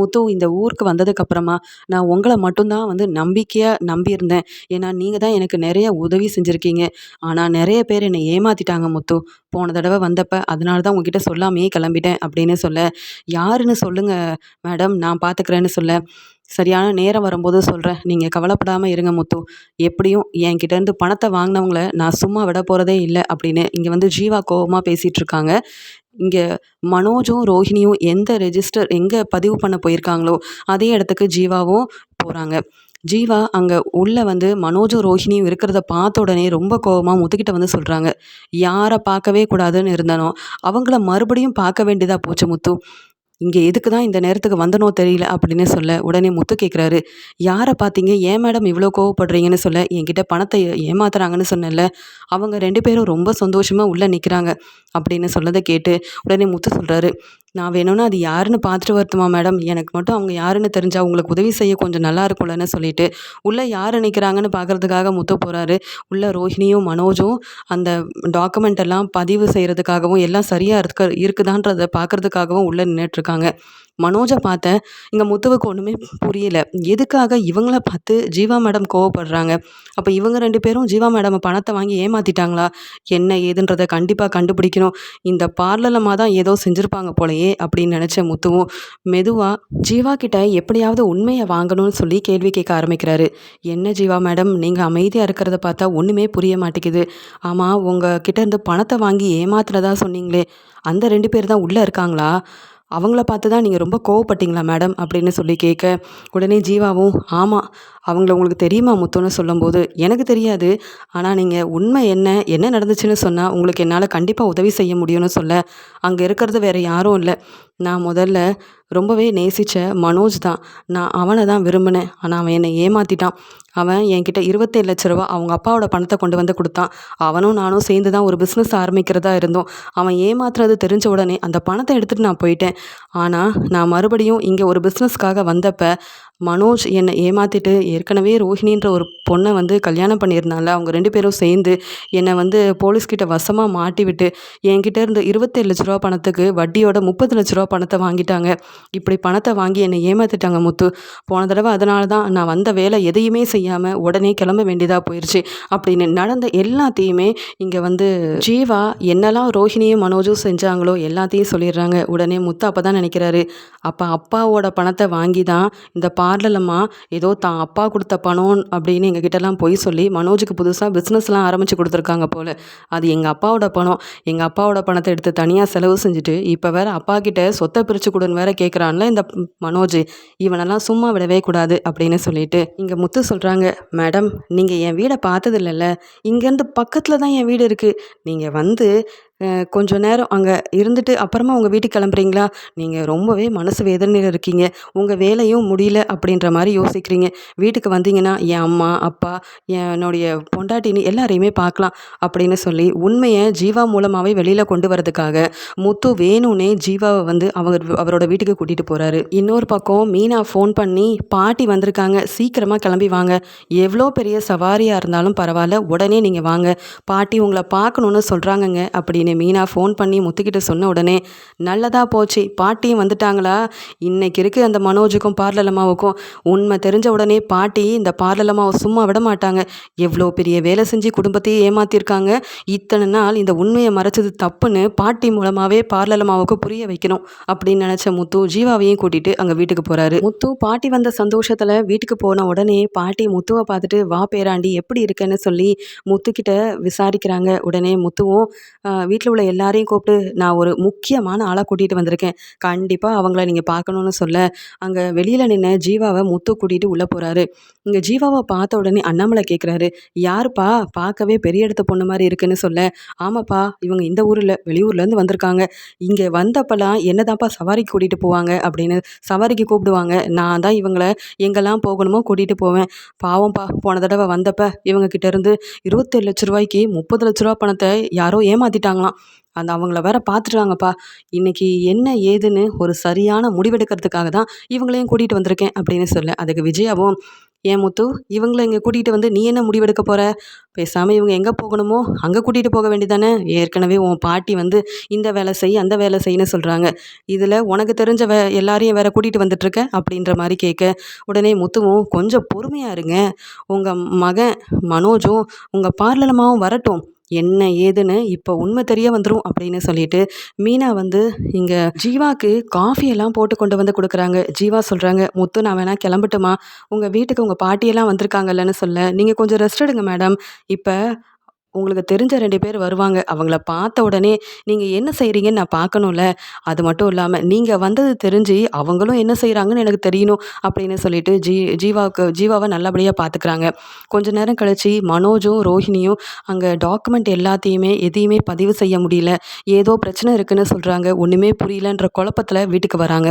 முத்து இந்த ஊருக்கு வந்ததுக்கப்புறமா நான் உங்களை மட்டும்தான் வந்து நம்பிக்கையாக நம்பியிருந்தேன். ஏன்னா நீங்கள் தான் எனக்கு நிறைய உதவி செஞ்சுருக்கீங்க. ஆனால் நிறைய பேர் என்னை ஏமாற்றிட்டாங்க முத்து. போன தடவை வந்தப்போ அதனால தான் உங்ககிட்ட சொல்லாமையே கிளம்பிட்டேன் அப்படின்னு சொல்ல. யாருன்னு சொல்லுங்கள் மேடம் நான் பார்த்துக்கிறேன்னு சொல்ல. சரியான நேரம் வரும்போது சொல்கிறேன் நீங்கள் கவலைப்படாமல் இருங்க முத்து. எப்படியும் என்கிட்டேருந்து பணத்தை வாங்கினவங்கள நான் சும்மா விட போகிறதே இல்லை அப்படின்னு இங்கே வந்து ஜீவா கோபமாக பேசிகிட்டு இருக்காங்க. இங்கே மனோஜும் ரோஹிணியும் எந்த ரெஜிஸ்டர் எங்கே பதிவு பண்ண போயிருக்காங்களோ அதே இடத்துக்கு ஜீவாவும் போகிறாங்க ஜீவா அங்கே உள்ளே வந்து மனோஜும் ரோஹிணியும் இருக்கிறத பார்த்த உடனே ரொம்ப கோபமாக முத்துக்கிட்ட வந்து சொல்கிறாங்க யாரை பார்க்கவே கூடாதுன்னு இருந்தானோ அவங்கள மறுபடியும் பார்க்க வேண்டியதாக போச்சு முத்து. இங்கே எதுக்கு தான் இந்த நேரத்துக்கு வந்தனோ தெரியல அப்படின்னு சொல்ல உடனே முத்து கேட்குறாரு யாரை பார்த்தீங்க ஏன் மேடம் இவ்வளோ கோவப்படுறீங்கன்னு சொல்ல என்கிட்ட பணத்தை ஏமாத்துறாங்கன்னு சொன்னல அவங்க ரெண்டு பேரும் ரொம்ப சந்தோஷமாக உள்ளே நிற்கிறாங்க அப்படின்னு சொல்லதை கேட்டு உடனே முத்து சொல்கிறாரு நான் வேணும்னா அது யாருன்னு பார்த்துட்டு வரட்டுமா மேடம்? எனக்கு மட்டும் அவங்க யாருன்னு தெரிஞ்சால் உங்களுக்கு உதவி செய்ய கொஞ்சம் நல்லா இருக்கும்லன்னு சொல்லிட்டு உள்ளே யார் நிற்கிறாங்கன்னு பார்க்குறதுக்காக முத்து போகிறாரு உள்ளே ரோஹிணியும் மனோஜும் அந்த டாக்குமெண்ட் எல்லாம் பதிவு செய்கிறதுக்காகவும் எல்லாம் சரியாக இருக்க இருக்குதான்றதை பார்க்குறதுக்காகவும் உள்ளே நின்றுட்டுருக்காங்க மனோஜை பார்த்தேன் இங்கே முத்துவுக்கு ஒன்றுமே புரியல. எதுக்காக இவங்கள பார்த்து ஜீவா மேடம் கோவப்படுறாங்க? அப்போ இவங்க ரெண்டு பேரும் ஜீவா மேடம் பணத்தை வாங்கி ஏமாற்றிட்டாங்களா என்ன ஏதுன்றதை கண்டிப்பாக கண்டுபிடிக்கணும். இந்த பார்லலமாக தான் ஏதோ செஞ்சுருப்பாங்க போலையே அப்படின்னு நினச்ச முத்துவும் மெதுவாக ஜீவா கிட்ட எப்படியாவது உண்மையை வாங்கணும்னு சொல்லி கேள்வி கேட்க ஆரம்பிக்கிறாரு. என்ன ஜீவா மேடம் நீங்கள் அமைதியாக இருக்கிறத பார்த்தா ஒன்றுமே புரிய மாட்டேங்குது. ஆமாம் உங்கள் கிட்டேருந்து பணத்தை வாங்கி ஏமாத்துறதா சொன்னீங்களே. அந்த ரெண்டு பேர் தான் உள்ளே இருக்காங்களா? அவங்கள பார்த்து தான் நீங்கள் ரொம்ப கோவப்பட்டீங்களா மேடம்? அப்படின்னு சொல்லி கேட்க உடனே ஜீவாவும் ஆமாம் அவங்கள உங்களுக்கு தெரியுமா முத்துன்னு சொல்லும்போது? எனக்கு தெரியாது. ஆனால் நீங்கள் உண்மை என்ன என்ன நடந்துச்சுன்னு சொன்னால் உங்களுக்கு என்னால் கண்டிப்பாக உதவி செய்ய முடியும்னு சொல்ல. அங்கே இருக்கிறது வேறு யாரும் இல்லை. நான் முதல்ல ரொம்பவே நேசித்த மனோஜ் தான். நான் அவனை தான் விரும்பினேன். ஆனால் அவன் என்னை ஏமாற்றிட்டான் அவன் என்கிட்ட இருபத்தேழு லட்ச ரூபா அவங்க அப்பாவோட பணத்தை கொண்டு வந்து கொடுத்தான். அவனும் நானும் சேர்ந்து தான் ஒரு பிஸ்னஸ் ஆரம்பிக்கிறதா இருந்தோம். அவன் ஏமாத்துறது தெரிஞ்ச உடனே அந்த பணத்தை எடுத்துகிட்டு நான் போயிட்டேன். ஆனால் நான் மறுபடியும் இங்கே ஒரு பிஸ்னஸ்க்காக வந்தப்போ மனோஜ் என்னை ஏமாற்றிட்டு ஏற்கனவே ரோஹிணின்ற ஒரு பொண்ணை வந்து கல்யாணம் பண்ணியிருந்தால அவங்க ரெண்டு பேரும் சேர்ந்து என்னை வந்து போலீஸ்கிட்ட வசமாக மாட்டி விட்டு என்கிட்ட இருந்த இருபத்தேழு லட்ச ரூபா பணத்துக்கு வட்டியோட முப்பது லட்ச ரூபா பணத்தை வாங்கிட்டாங்க. இப்படி பணத்தை வாங்கி என்னை ஏமாத்திட்டாங்க முத்து. போன தடவை அதனால தான் நான் வந்த வேலை எதையுமே செய்யாமல் உடனே கிளம்ப வேண்டியதாக போயிடுச்சு அப்படின்னு நடந்த எல்லாத்தையுமே இங்கே வந்து ஜீவா என்னெல்லாம் ரோஹிணியும் மனோஜும் செஞ்சாங்களோ எல்லாத்தையும் சொல்லிடுறாங்க. உடனே முத்து அப்போ தான் நினைக்கிறாரு அப்போ அப்பாவோட பணத்தை வாங்கி தான் இந்த பார்லலம்மா ஏதோ தான் அப்பா அப்பா கொடுத்த பணம் அப்படின்னு எங்கள் கிட்டலாம் பொய் சொல்லி மனோஜுக்கு புதுசாக பிஸ்னஸ்லாம் ஆரம்பித்து கொடுத்துருக்காங்க போல். அது எங்கள் அப்பாவோட பணம். எங்கள் அப்பாவோட பணத்தை எடுத்து தனியாக செலவு செஞ்சுட்டு இப்போ வேற அப்பா கிட்ட சொத்தை பிரித்து கொடுன்னு வேற கேட்குறான்ல இந்த மனோஜ். இவனெல்லாம் சும்மா விடவே கூடாது அப்படின்னு சொல்லிட்டு இங்கே முத்து சொல்கிறாங்க மேடம் நீங்கள் என் வீடை பார்த்ததில்லல்ல. இங்கேருந்து பக்கத்தில் தான் என் வீடு இருக்குது நீங்கள் வந்து கொஞ்சம் கொஞ்ச நேரம் அங்கே இருந்துட்டு அப்புறமா உங்கள் வீட்டுக்கு கிளம்புறீங்களா? நீங்கள் ரொம்பவே மனசு வேதனையில் இருக்கீங்க. உங்கள் வேலையும் முடியல அப்படின்ற மாதிரி யோசிக்கிறீங்க. வீட்டுக்கு வந்தீங்கன்னா என் அம்மா அப்பா என்னுடைய பொண்டாட்டின்னு எல்லாரையுமே பார்க்கலாம் அப்படின்னு சொல்லி உண்மையை ஜீவா மூலமாகவே வெளியில் கொண்டு வரதுக்காக முத்து வேணும்னே ஜீவாவை வந்து அவர் அவரோட வீட்டுக்கு கூட்டிகிட்டு போகிறாரு இன்னொரு பக்கம் மீனா ஃபோன் பண்ணி பாட்டி வந்திருக்காங்க. சீக்கிரமாக கிளம்பி வாங்க. எவ்வளோ பெரிய சவாரியாக இருந்தாலும் பரவாயில்ல. உடனே நீங்கள் வாங்க. பாட்டி உங்களை பார்க்கணுன்னு சொல்கிறாங்கங்க அப்படின்னு மீனா ஃபோன் பண்ணி முத்துக்கிட்ட சொன்ன உடனே நல்லதாக போச்சு பாட்டியும் வந்துட்டாங்களா? இன்னைக்கு இருக்கு அந்த மனோஜுக்கும் பார்லலம்மாவுக்கும் உண்மை தெரிஞ்ச உடனே பாட்டி இந்த பார்லலம்மாவை சும்மா விட மாட்டாங்க. எவ்வளோ பெரிய வேலை செஞ்சு குடும்பத்தையே ஏமாத்திருக்காங்க. இத்தனை நாள் இந்த உண்மையை மறைச்சது தப்புன்னு பாட்டி மூலமாகவே பார்லலம்மாவுக்கு புரிய வைக்கணும் அப்படின்னு நினச்ச முத்து ஜீவாவையும் கூட்டிட்டு அங்கே வீட்டுக்கு போகிறாரு முத்து பாட்டி வந்த சந்தோஷத்தில் வீட்டுக்கு போன உடனே பாட்டி முத்துவை பார்த்துட்டு வா பேராண்டி எப்படி இருக்கேன்னு சொல்லி முத்துக்கிட்ட விசாரிக்கிறாங்க. உடனே முத்துவும் வீட்டில் வீட்டில் உள்ள எல்லாரையும் கூப்பிட்டு நான் ஒரு முக்கியமான ஆளாக கூட்டிகிட்டு வந்திருக்கேன். கண்டிப்பாக அவங்கள நீங்கள் பார்க்கணுன்னு சொல்ல அங்கே வெளியில் நின்று ஜீவாவை முத்து கூட்டிகிட்டு உள்ளே போகிறாரு இங்கே ஜீவாவை பார்த்த உடனே அண்ணாமலை கேட்குறாரு யாருப்பா? பார்க்கவே பெரிய இடத்த பொண்ணு மாதிரி இருக்குன்னு சொல்ல. ஆமாப்பா இவங்க இந்த ஊரில் வெளியூர்லேருந்து வந்திருக்காங்க. இங்கே வந்தப்பெல்லாம் என்னதான்ப்பா சவாரிக்கு கூட்டிகிட்டு போவாங்க? அப்படின்னு சவாரிக்கு கூப்பிடுவாங்க. நான் தான் இவங்கள எங்கெல்லாம் போகணுமோ கூட்டிகிட்டு போவேன். பாவம்ப்பா போன தடவை வந்தப்ப இவங்க கிட்டேருந்து இருபத்தேழு லட்ச ரூபாய்க்கு முப்பது லட்ச ரூபா பணத்தை யாரோ ஏமாற்றிட்டாங்க இருக்காங்களாம் அந்த அவங்கள வேற பார்த்துட்டாங்கப்பா. இன்னைக்கு என்ன ஏதுன்னு ஒரு சரியான முடிவெடுக்கிறதுக்காக தான் இவங்களையும் கூட்டிகிட்டு வந்திருக்கேன் அப்படின்னு சொல்ல. அதுக்கு விஜயாவும் ஏன் முத்து இவங்களை இங்கே கூட்டிகிட்டு வந்து நீ என்ன முடிவெடுக்க போகிற பேசாமல் இவங்க எங்கே போகணுமோ அங்கே கூட்டிகிட்டு போக வேண்டியதானே ஏற்கனவே உன் பாட்டி வந்து இந்த வேலை செய் அந்த வேலை செய்யன்னு சொல்கிறாங்க இதில் உனக்கு தெரிஞ்ச வே எல்லாரையும் வேற கூட்டிகிட்டு வந்துட்டுருக்க? அப்படின்ற மாதிரி கேட்க உடனே முத்துவும் கொஞ்சம் பொறுமையாக இருங்க. உங்கள் மகன் மனோஜும் உங்கள் பார்லலமாவும் வரட்டும். என்ன ஏதுன்னு இப்போ உண்மை தெரிய வந்துடும் அப்படின்னு சொல்லிட்டு மீனா வந்து இங்கே ஜீவாக்கு காஃபி எல்லாம் போட்டு கொண்டு வந்து கொடுக்குறாங்க. ஜீவா சொல்கிறாங்க முத்து நான் வேணால் கிளம்பட்டுமா? உங்கள் வீட்டுக்கு உங்கள் பாட்டியெல்லாம் வந்திருக்காங்கல்லன்னு சொல்ல. நீங்கள் கொஞ்சம் ரெஸ்ட் எடுங்க மேடம் இப்போ உங்களுக்கு தெரிஞ்ச ரெண்டு பேர் வருவாங்க. அவங்கள பார்த்த உடனே நீங்கள் என்ன செய்கிறீங்கன்னு நான் பார்க்கணும்ல. அது மட்டும் இல்லாமல் நீங்கள் வந்தது தெரிஞ்சு அவங்களும் என்ன செய்கிறாங்கன்னு எனக்கு தெரியணும் அப்படின்னு சொல்லிட்டு ஜீ ஜீவாவுக்கு ஜீவாவை நல்லபடியாக பார்த்துக்கிறாங்க. கொஞ்ச நேரம் கழிச்சு மனோஜும் ரோஹிணியும் அங்கே டாக்குமெண்ட் எல்லாத்தையுமே எதையுமே பதிவு செய்ய முடியல. ஏதோ பிரச்சனை இருக்குன்னு சொல்கிறாங்க ஒன்றுமே புரியலன்ற குழப்பத்தில் வீட்டுக்கு வராங்க.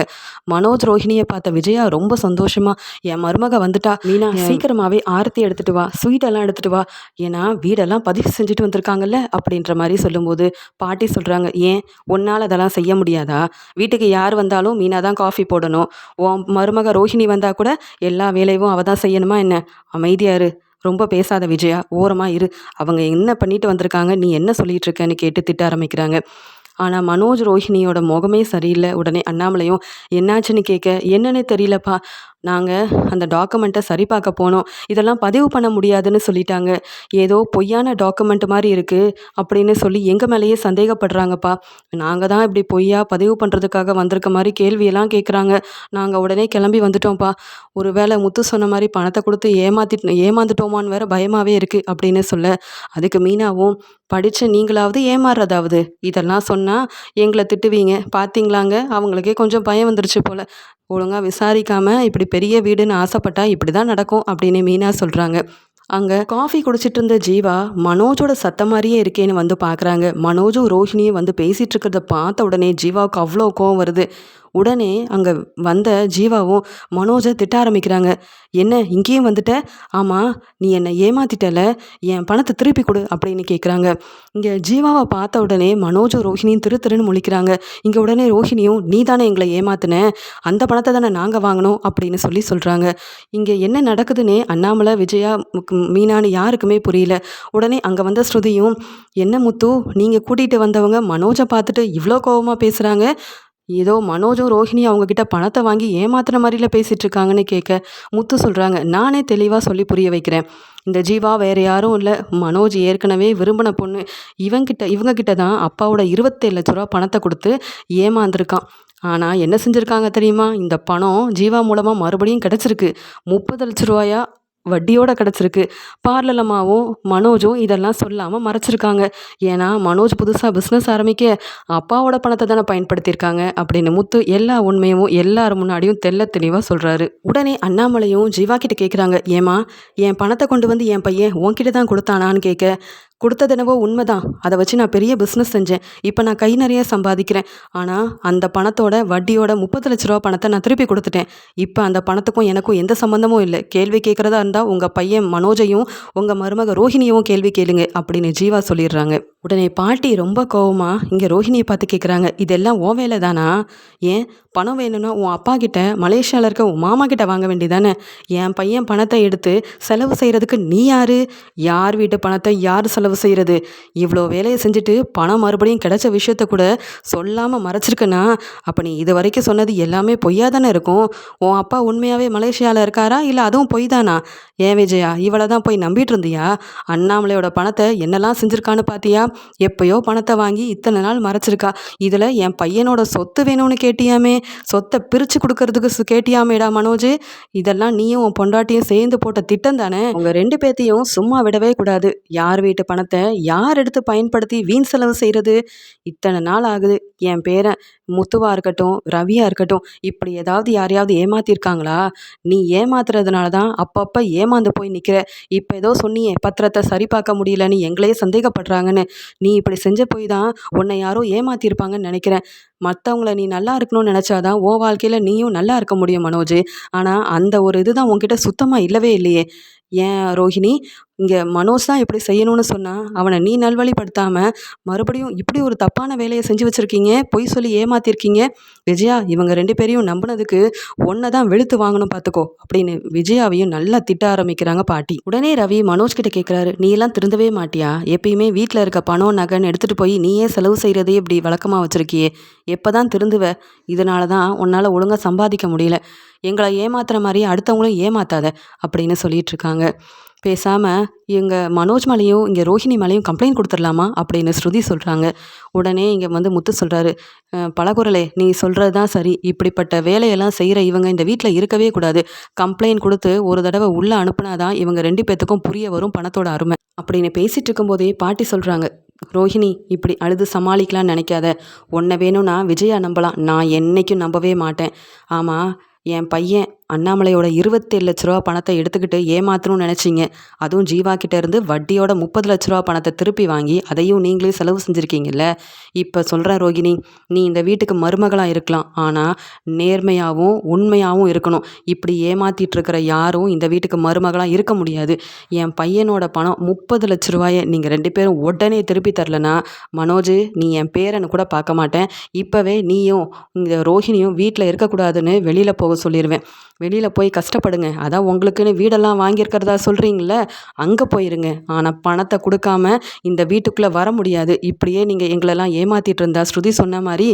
மனோஜ் ரோஹிணியை பார்த்த விஜயா ரொம்ப சந்தோஷமா என் மருமக வந்துட்டா. மீனா சீக்கிரமாகவே ஆரத்தி எடுத்துட்டு வா. ஸ்வீட் எல்லாம் எடுத்துட்டு வா. ஏன்னா வீடெல்லாம் பதிவு செஞ்சுட்டு வந்திருக்காங்கல்ல? அப்படின்ற மாதிரி சொல்லும்போது பாட்டி சொல்கிறாங்க ஏன்? உன்னால் அதெல்லாம் செய்ய முடியாதா? வீட்டுக்கு யார் வந்தாலும் மீனா தான் காஃபி போடணும். உன் மருமக ரோஹிணி வந்தால் கூட எல்லா வேலையும் அவள் தான் செய்யணுமா என்ன? அமைதியா இரு. ரொம்ப பேசாத விஜயா. ஓரமாக இரு. அவங்க என்ன பண்ணிட்டு வந்திருக்காங்க? நீ என்ன சொல்லிட்டு இருக்கன்னு கேட்டு திட்ட ஆரம்பிக்கிறாங்க. ஆனால் மனோஜ் ரோஹிணியோட முகமே சரியில்லை. உடனே அண்ணாமலையும் என்னாச்சுன்னு கேட்க என்னன்னு தெரியலப்பா. நாங்கள் அந்த டாக்குமெண்ட்டை சரி பார்க்க போனோம். இதெல்லாம் பதிவு பண்ண முடியாதுன்னு சொல்லிட்டாங்க. ஏதோ பொய்யான டாக்குமெண்ட் மாதிரி இருக்குது அப்படின்னு சொல்லி எங்கள் மேலேயே சந்தேகப்படுறாங்கப்பா. நாங்கள் தான் இப்படி பொய்யா பதிவு பண்ணுறதுக்காக வந்திருக்க மாதிரி கேள்வியெல்லாம் கேட்குறாங்க நாங்கள் உடனே கிளம்பி வந்துட்டோம்ப்பா. ஒருவேளை முத்து சொன்ன மாதிரி பணத்தை கொடுத்து ஏமாத்திட்டு ஏமாந்துட்டோமான்னு வேற பயமாகவே இருக்குது அப்படின்னு சொல்ல அதுக்கு மீனாவும் படித்த நீங்களாவது ஏமாறுறதாவது. இதெல்லாம் சொன்னால் எங்களை திட்டுவீங்க. பார்த்தீங்களாங்க அவங்களுக்கே கொஞ்சம் பயம் வந்துருச்சு போல். ஒழுங்காக விசாரிக்காமல் இப்படி பெரிய வீடுன்னு ஆசைப்பட்டால் இப்படி தான் நடக்கும் அப்படின்னு மீனா சொல்கிறாங்க அங்கே காஃபி குடிச்சிட்டு இருந்த ஜீவா மனோஜோட சத்தம் மாதிரியே இருக்கேன்னு வந்து பார்க்குறாங்க மனோஜும் ரோஹிணியும் வந்து பேசிகிட்டு இருக்கிறத பார்த்த உடனே ஜீவாவுக்கு அவ்வளோ கோவம் வருது. உடனே அங்கே வந்த ஜீவாவும் மனோஜை திட்ட ஆரம்பிக்கிறாங்க. என்ன இங்கேயும் வந்துட்ட? ஆமாம் நீ என்னை ஏமாத்திட்டல. என் பணத்தை திருப்பி கொடு அப்படின்னு கேட்குறாங்க இங்கே ஜீவாவை பார்த்த உடனே மனோஜும் ரோஹிணியும் திரு திருன்னு முழிக்கிறாங்க. இங்கே உடனே ரோஹிணியும் நீ தானே எங்களை ஏமாத்தின? அந்த பணத்தை தானே நாங்கள் வாங்கினோம் அப்படின்னு சொல்லி சொல்கிறாங்க இங்கே என்ன நடக்குதுன்னே அண்ணாமலை விஜயா முக்- மீனான்னு யாருக்குமே புரியல. உடனே அங்கே வந்த ஸ்ருதியும் என்ன முத்து நீங்கள் கூட்டிகிட்டு வந்தவங்க மனோஜை பார்த்துட்டு இவ்வளோ கோவமாக பேசுகிறாங்க ஏதோ மனோஜும் ரோஹிணி அவங்க கிட்ட பணத்தை வாங்கி ஏமாத்துற மாதிரில பேசிட்டு இருக்காங்கன்னு கேட்க முத்து சொல்கிறாங்க நானே தெளிவாக சொல்லி புரிய வைக்கிறேன். இந்த ஜீவா வேற யாரும் இல்லை. மனோஜ் ஏற்கனவே விரும்பின பொண்ணு. இவங்கிட்ட இவங்க கிட்ட தான் அப்பாவோட இருபத்தேழு லட்ச ரூபா பணத்தை கொடுத்து ஏமாந்துருக்கான். ஆனால் என்ன செஞ்சுருக்காங்க தெரியுமா? இந்த பணம் ஜீவா மூலமாக மறுபடியும் கிடச்சிருக்கு. முப்பது லட்ச ரூபாயா வட்டியோட கிடச்சிருக்கு. பார்லலமாவும் மனோஜும் இதெல்லாம் சொல்லாமல் மறைச்சிருக்காங்க. ஏன்னா மனோஜ் புதுசாக பிஸ்னஸ் ஆரம்பிக்க அப்பாவோட பணத்தை தானே பயன்படுத்தியிருக்காங்க அப்படின்னு முத்து எல்லா உண்மையும் எல்லார் முன்னாடியும் தெள்ள தெளிவாக சொல்கிறாரு உடனே அண்ணாமலையும் ஜீவா கிட்ட கேட்குறாங்க ஏமா என் பணத்தை கொண்டு வந்து என் பையன் உன்கிட்ட தான் கொடுத்தானான்னு கேட்க கொடுத்ததெனவோ உண்மைதான். அதை வச்சு நான் பெரிய பிஸ்னஸ் செஞ்சேன். இப்போ நான் கை நிறைய சம்பாதிக்கிறேன். ஆனால் அந்த பணத்தோட வட்டியோட முப்பது லட்ச ரூபா பணத்தை நான் திருப்பி கொடுத்துட்டேன். இப்போ அந்த பணத்துக்கும் எனக்கும் எந்த சம்மந்தமும் இல்லை. கேள்வி கேட்குறதா இருந்தால் உங்கள் பையன் மனோஜையும் உங்கள் மருமக ரோஹிணியவும் கேள்வி கேளுங்க அப்படின்னு ஜீவா சொல்லிடுறாங்க. உடனே பாட்டி ரொம்ப கோவமா இங்கே ரோஹிணியை பார்த்து கேட்குறாங்க இதெல்லாம் ஓ வேலை தானா? ஏன்? பணம் வேணும்னா உன் அப்பா கிட்ட மலேசியாவில் இருக்க உன் மாமா கிட்ட வாங்க வேண்டியதானே? என் பையன் பணத்தை எடுத்து செலவு செய்கிறதுக்கு நீ யார்? யார் வீட்டு பணத்தை யார் செலவு செய்கிறது இவ்வளோ வேலையை செஞ்சுட்டு பணம் மறுபடியும் கிடைச்ச விஷயத்த கூட சொல்லாமல் மறைச்சிருக்கனா? அப்போ நீ இது வரைக்கும் சொன்னது எல்லாமே பொய்யா தானே இருக்கும்? உன் அப்பா உண்மையாகவே மலேசியாவில் இருக்காரா? இல்லை அதுவும் பொய் தானா? ஏன் விஜயா இவளை தான் போய் நம்பிட்டு இருந்தியா? அண்ணாமலையோட பணத்தை என்னெல்லாம் செஞ்சுருக்கான்னு பார்த்தியா எப்பயோ பணத்தை வாங்கி இத்தனை நாள் மறைச்சிருக்கா. இதில் என் பையனோட சொத்து வேணும்னு கேட்டியாமே? சொத்தை பிரித்து கொடுக்கறதுக்கு கேட்டியாமேடா மனோஜ்? இதெல்லாம் நீயும் உன் பொண்டாட்டியும் சேர்ந்து போட்ட திட்டம் தானே? உங்கள் ரெண்டு பேத்தையும் சும்மா விடவே கூடாது. யார் வீட்டு பணத்தை யார் எடுத்து பயன்படுத்தி வீண் செலவு செய்கிறது இத்தனை நாள் ஆகுது. என் பேரன் முத்துவாக இருக்கட்டும் ரவியாக இருக்கட்டும் இப்படி ஏதாவது யாரையாவது ஏமாத்திருக்காங்களா? நீ ஏமாத்துறதுனால தான் அப்பப்போ ஏமாந்து போய் நிற்கிற இப்போ ஏதோ சொன்னியே பத்திரத்தை சரி பார்க்க முடியலன்னு எங்களையே சந்தேகப்படுறாங்கன்னு. நீ இப்படி செஞ்ச போய் தான் உன்னை யாரோ ஏமாத்திருப்பாங்கன்னு நினைக்கிறேன். மற்றவங்கள நீ நல்லா இருக்கணும்னு நினச்சாதான் உன் வாழ்க்கையில் நீயும் நல்லா இருக்க முடியும் மனோஜ். ஆனால் அந்த ஒரு இதுதான் உன்கிட்ட சுத்தமாக இல்லவே இல்லையே. ஏன் ரோஹிணி? இங்கே மனோஜ் தான் இப்படி செய்யணும்னு சொன்னால் அவனை நீ நல்வழிப்படுத்தாமல் மறுபடியும் இப்படி ஒரு தப்பான வேலையை செஞ்சு வச்சுருக்கீங்க பொய் சொல்லி ஏமாத்திருக்கீங்க. விஜயா இவங்க ரெண்டு பேரையும் நம்பினதுக்கு ஒன்றை தான் வெளுத்து வாங்கணும் பார்த்துக்கோ அப்படின்னு விஜயாவையும் நல்லா திட்ட ஆரம்பிக்கிறாங்க பாட்டி. உடனே ரவி மனோஜ் கிட்ட கேட்குறாரு நீ எல்லாம் திருந்தவே மாட்டியா? எப்பயுமே வீட்டில் இருக்க பணம் நகைன்னு எடுத்துகிட்டு போய் நீயே செலவு செய்கிறதே இப்படி வழக்கமாக வச்சுருக்கியே. எப்போ தான் திருந்துவ? இதனால தான் உன்னால் ஒழுங்காக சம்பாதிக்க முடியல. எங்களை ஏமாத்துற மாதிரி அடுத்தவங்களும் ஏமாத்தாத அப்படின்னு சொல்லிட்டு இருக்காங்க பேசாமல் எங்கள் மனோஜ் மலையும் இங்கே ரோஹிணி மலையும் கம்ப்ளைண்ட் கொடுத்துடலாமா அப்படின்னு ஸ்ருதி சொல்கிறாங்க உடனே இங்கே வந்து முத்து சொல்கிறாரு பலகுரலே நீ சொல்கிறது தான் சரி. இப்படிப்பட்ட வேலையெல்லாம் செய்கிற இவங்க இந்த வீட்டில் இருக்கவே கூடாது. கம்ப்ளைண்ட் கொடுத்து ஒரு தடவை உள்ளே அனுப்புனாதான் இவங்க ரெண்டு பேத்துக்கும் புரிய வரும் பணத்தோட அருமை. அப்படின்னு பேசிகிட்டு இருக்கும்போதே பாட்டி சொல்கிறாங்க ரோஹிணி இப்படி அழுது சமாளிக்கலாம்னு நினைக்காத. உன்னை வேணும்னா விஜயா நம்பலாம். நான் என்னைக்கும் நம்பவே மாட்டேன். ஆமாம் என் பையன் அண்ணாமலையோட இருபத்தேழு லட்ச ரூபா பணத்தை எடுத்துக்கிட்டு ஏமாத்தணும்னு நினச்சிங்க. அதுவும் ஜீவா கிட்டேருந்து வட்டியோட முப்பது லட்ச ரூபா பணத்தை திருப்பி வாங்கி அதையும் நீங்களே செலவு செஞ்சுருக்கீங்கல்ல? இப்போ சொல்கிறேன் ரோகிணி நீ இந்த வீட்டுக்கு மருமகளாக இருக்கலாம். ஆனால் நேர்மையாகவும் உண்மையாகவும் இருக்கணும். இப்படி ஏமாத்திட்டு இருக்கிற யாரும் இந்த வீட்டுக்கு மருமகளாக இருக்க முடியாது. என் பையனோட பணம் முப்பது லட்ச ரூபாயை நீங்கள் ரெண்டு பேரும் உடனே திருப்பி தரலனா? மனோஜ் நீ என் பேரனை கூட பார்க்க மாட்டேன். இப்போவே நீயும் இந்த ரோஹிணியும் வீட்டில் இருக்கக்கூடாதுன்னு வெளியில் போக சொல்லிடுவேன் வெளியில் போய் கஷ்டப்படுங்க. அதான் உங்களுக்குன்னு வீடெல்லாம் வாங்கியிருக்கிறதா சொல்கிறீங்கள அங்கே போயிருங்க. ஆனால் பணத்தை கொடுக்காம இந்த வீட்டுக்குள்ளே வர முடியாது. இப்படியே நீங்கள் எங்களெல்லாம் ஏமாற்றிட்டு இருந்தா ஸ்ருதி சொன்ன மாதிரி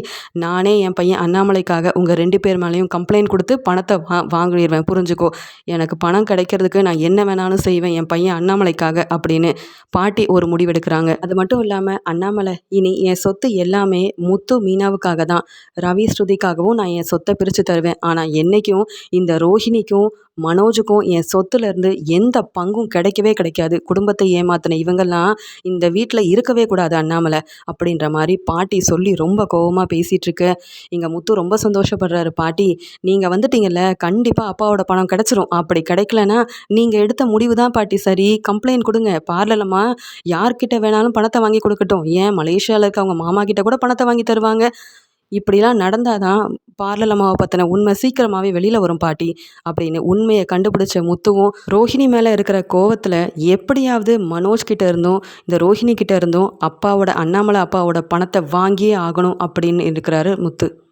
நானே என் பையன் அண்ணாமலைக்காக உங்கள் ரெண்டு பேர் மேலேயும் கம்ப்ளைண்ட் கொடுத்து பணத்தை வா வாங்கிடுவேன். புரிஞ்சுக்கோ? எனக்கு பணம் கிடைக்கிறதுக்கு நான் என்ன வேணாலும் செய்வேன் என் பையன் அண்ணாமலைக்காக அப்படின்னு பாட்டி ஒரு முடிவெடுக்கிறாங்க. அது மட்டும் இல்லாமல் அண்ணாமலை இனி என் சொத்து எல்லாமே முத்து மீனாவுக்காக தான் ரவி ஸ்ருதிக்காகவும் நான் என் சொத்தை பிரித்து தருவேன். ஆனால் என்றைக்கும் இந்த ரோஹிணிக்கும் மனோஜுக்கும் என் சொத்துலேருந்து எந்த பங்கும் கிடைக்கவே கிடைக்காது. குடும்பத்தை ஏமாத்தின இவங்கெல்லாம் இந்த வீட்டில் இருக்கவே கூடாது அண்ணாமலை அப்படின்ற மாதிரி பாட்டி சொல்லி ரொம்ப கோவமாக பேசிகிட்ருக்கு இங்கே முத்து ரொம்ப சந்தோஷப்படுறாரு பாட்டி நீங்கள் வந்துட்டீங்கல்ல கண்டிப்பாக அப்பாவோட பணம் கிடச்சிரும். அப்படி கிடைக்கலனா நீங்கள் எடுத்த முடிவு தான் பாட்டி சரி. கம்ப்ளைண்ட் கொடுங்க. பார்லலம்மா. யார்கிட்ட வேணாலும் பணத்தை வாங்கி கொடுக்கட்டும். ஏன் மலேசியாவில் இருக்க அவங்க மாமா கிட்ட கூட பணத்தை வாங்கி தருவாங்க? இப்படிலாம் நடந்தால் தான் பார்லர் அம்மாவை பற்றின உண்மை சீக்கிரமாகவே வெளியில் வரும் பாட்டி அப்படின்னு உண்மையை கண்டுபிடிச்ச முத்துவும் ரோஹிணி மேலே இருக்கிற கோவத்தில் எப்படியாவது மனோஜ் கிட்ட இருந்தும் இந்த ரோஹிணி கிட்ட இருந்தும் அப்பாவோட அண்ணாமலை அப்பாவோட பணத்தை வாங்கியே ஆகணும் அப்படின்னு இருக்கிறாரு முத்து.